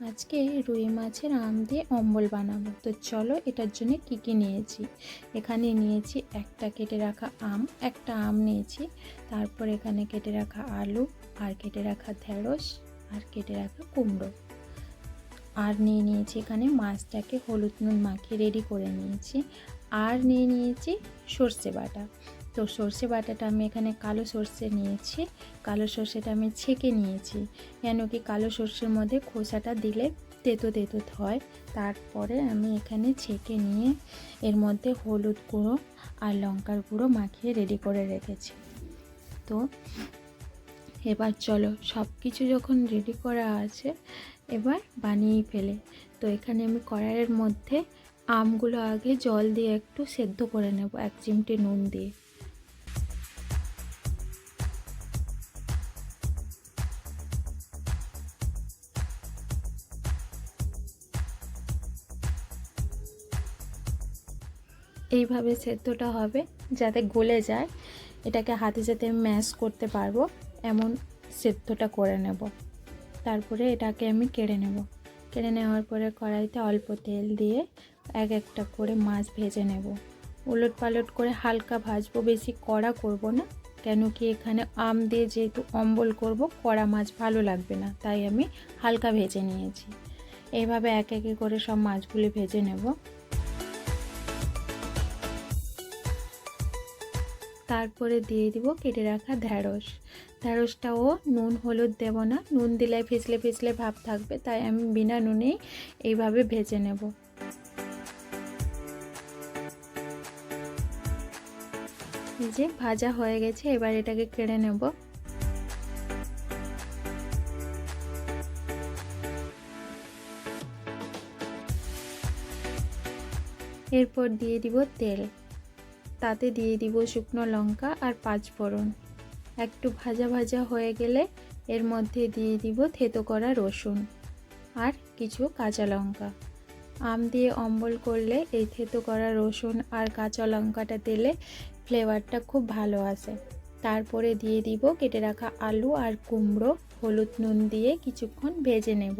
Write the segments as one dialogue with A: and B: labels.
A: আজকে রুই মাছের আম দিয়ে অম্বল বানাবো। তো চলো এটার জন্য কী কী নিয়েছি? এখানে নিয়েছি একটা কেটে রাখা আম, একটা আম নিয়েছি। তারপর এখানে কেটে রাখা আলু, আর কেটে রাখা ঢেঁড়স, আর কেটে রাখা কুমড়ো। আর নিয়ে নিয়েছি এখানে মাছটাকে হলুদ নুন মাখিয়ে রেডি করে নিয়েছি। আর নিয়ে নিয়েছি সর্ষে বাটা। তো সর্ষে বাটাটা আমি এখানে কালো সর্ষে নিয়েছি। কালো সর্ষেটা আমি ছেঁকে নিয়েছি। কেন কি কালো সর্ষের মধ্যে খোসাটা দিলে তেতো তেতো হয়। তারপরে আমি এখানে ছেঁকে নিয়ে এর মধ্যে হলুদ গুঁড়ো আর লঙ্কার গুঁড়ো মাখিয়ে রেডি করে রেখেছি। তো এবার চলো সব কিছু যখন রেডি করা আছে এবার বানিয়েই ফেলে। তো এখানে আমি কড়াইয়ের মধ্যে আমগুলো আগে জল দিয়ে একটু সেদ্ধ করে নেব, এক চিমটি নুন দিয়ে। এইভাবে সেদ্ধটা হবে যাতে গলে যায়। এটাকে হাতে যাতে ম্যাশ করতে পারব, এমন সেদ্ধটা করে নেব। তারপরে এটাকে আমি কেড়ে নেব। কেড়ে নেওয়ার পরে কড়াইতে অল্প তেল দিয়ে এক একটা করে মাছ ভেজে নেব। উলট পালট করে হালকা ভাজবো, বেশি কড়া করব না, কেন কি এখানে আম দিয়ে যেহেতু অম্বল করব, কড়া মাছ ভালো লাগবে না, তাই আমি হালকা ভেজে নিয়েছি। এইভাবে এক একে করে সব মাছগুলি ভেজে নেব। তারপরে দিয়ে দিব কেটে রাখা ঢ্যাঁড়স ঢ্যাঁড়সটাও নুন হলুদ দেব না, নুন দিলে ফিসলে ফিসলে ভাব থাকবে, তাই আমি বিনা নুনেই এইভাবে ভেজে নেব। যে ভাজা হয়ে গেছে, এবার এটাকে কেড়ে নেব। এরপর দিয়ে দিব তেল। তাতে দিয়ে দিব শুকনো লঙ্কা আর পাঁচ ফোড়ন। একটু ভাজা ভাজা হয়ে গেলে এর মধ্যে দিয়ে দিব থেতো করা রসুন আর কিছু কাঁচা লঙ্কা। আম দিয়ে অম্বল করলে এই থেতো করা রসুন আর কাঁচা লঙ্কাটা দিলে ফ্লেভারটা খুব ভালো আসে। তারপরে দিয়ে দিব কেটে রাখা আলু আর কুমড়ো, হলুদ নুন দিয়ে কিছুক্ষণ ভেজে নেব।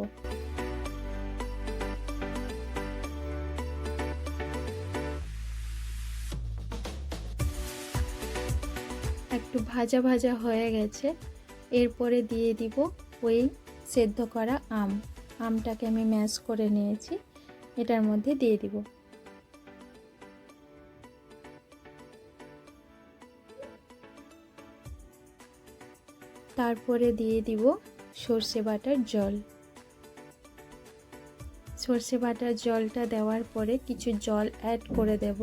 A: একটু ভাজা ভাজা হয়ে গেছে। এরপরে দিয়ে দিব ওই সেদ্ধ করা আম। আমটাকে আমি ম্যাশ করে নিয়েছি। এটার মধ্যে দিয়ে দিব। তারপরে দিয়ে দিব সর্ষে বাটার জল। সর্ষে বাটার জলটা দেওয়ার পরে কিছু জল অ্যাড করে দেব।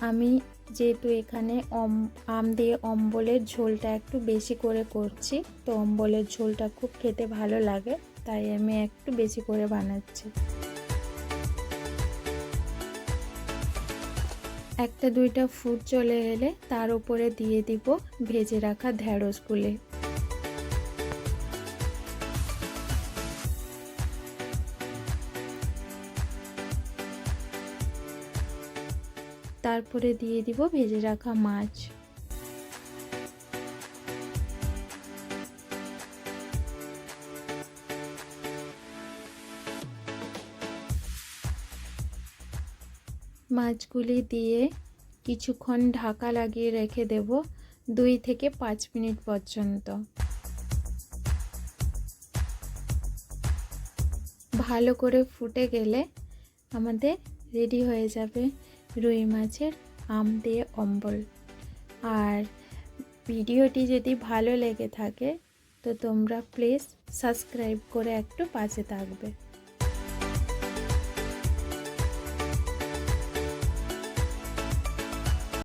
A: আমি যেহেতু এখানে অম, আম দিয়ে অম্বলের ঝোলটা একটু বেশি করে করছি, তো অম্বলের ঝোলটা খুব খেতে ভালো লাগে, তাই আমি একটু বেশি করে বানাচ্ছি। একটা দুইটা ফুট চলে এলে তার উপরে দিয়ে দিব ভেজে রাখা ঢ্যাঁড়সগুলি তারপরে দিয়ে দিব ভেজে রাখা মাছ। মাছগুলি দিয়ে কিছুক্ষণ ঢাকা লাগিয়ে রেখে দেব দুই থেকে পাঁচ মিনিট পর্যন্ত। ভালো করে ফুটে গেলে আমাদের রেডি হয়ে যাবে। রুই মাছের আম দিয়ে অম্বল। আর ভিডিওটি যদি ভালো লেগে থাকে, তো তোমরা প্লিজ সাবস্ক্রাইব করে একটু পাশে থাকবে।